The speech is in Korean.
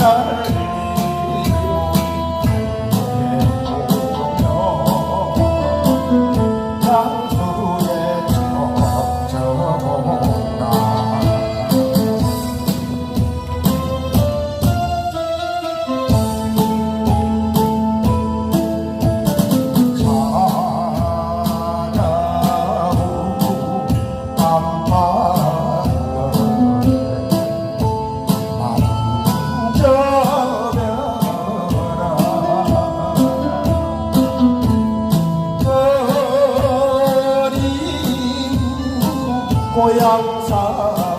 heart 고향 사